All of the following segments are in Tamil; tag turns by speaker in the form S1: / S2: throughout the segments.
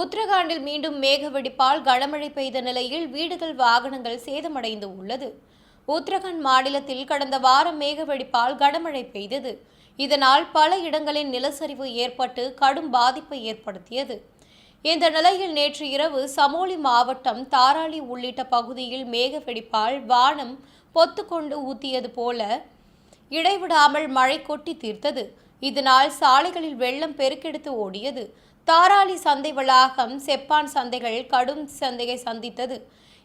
S1: உத்தரகாண்டில் மீண்டும் மேக வெடிப்பால் கனமழை பெய்த நிலையில் வீடுகள் வாகனங்கள் சேதமடைந்து உள்ளது. உத்தரகாண்ட் மாநிலத்தில் கடந்த வாரம் மேக வெடிப்பால் கனமழை பெய்தது. இதனால் பல இடங்களில் நிலச்சரிவு ஏற்பட்டு கடும் பாதிப்பை ஏற்படுத்தியது. இந்த நிலையில் நேற்று இரவு சமோலி மாவட்டம் தாராளி உள்ளிட்ட பகுதியில் மேக வெடிப்பால் வானம் பொத்துக்கொண்டு ஊத்தியது போல இடைவிடாமல் மழை கொட்டி தீர்த்தது. இதனால் சாலைகளில் வெள்ளம் பெருக்கெடுத்து ஓடியது. தாராளி சந்தை வளாகம் செப்பான் சந்தைகள் கடும் சந்தையை சந்தித்தது.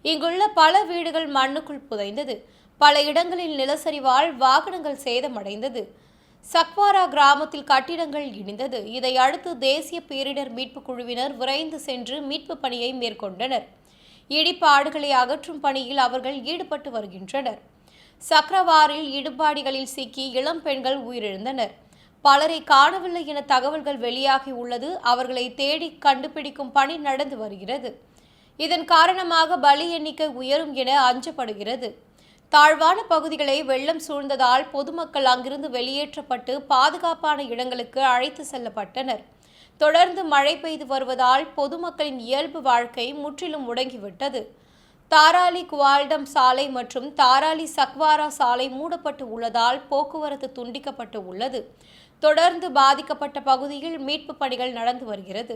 S1: இங்குள்ள பல வீடுகள் மண்ணுக்குள் புதைந்தது. பல இடங்களில் நிலசரிவால் வாகனங்கள் சேதமடைந்தது. சக்வாரா கிராமத்தில் கட்டிடங்கள் இடிந்தது. இதை அடுத்து தேசிய பேரிடர் மீட்புக் குழுவினர் விரைந்து சென்று மீட்பு பணியை மேற்கொண்டனர். இடிபாடுகளை அகற்றும் பணியில் அவர்கள் ஈடுபட்டு வருகின்றனர். சக்ரவாரில் இடுபாடிகளில் சிக்கி இளம் பெண்கள் உயிரிழந்தனர். பலரை காணவில்லை என தகவல்கள் வெளியாகி உள்ளது. அவர்களை தேடி கண்டுபிடிக்கும் பணி நடந்து வருகிறது. இதன் காரணமாக பலி எண்ணிக்கை உயரும் என அஞ்சப்படுகிறது. தாழ்வான பகுதிகளை வெள்ளம் சூழ்ந்ததால் பொதுமக்கள் அங்கிருந்து வெளியேற்றப்பட்டு பாதுகாப்பான இடங்களுக்கு அழைத்து செல்லப்பட்டனர். தொடர்ந்து மழை பெய்து வருவதால் பொதுமக்களின் இயல்பு வாழ்க்கை முற்றிலும் முடங்கிவிட்டது. தாராலி குவால்டம் சாலை மற்றும் தாராலி சக்வாரா சாலை மூடப்பட்டு உள்ளதால் போக்குவரத்து துண்டிக்கப்பட்டு உள்ளது. தொடர்ந்து பாதிக்கப்பட்ட பகுதியில் மீட்பு பணிகள் நடந்து வருகிறது.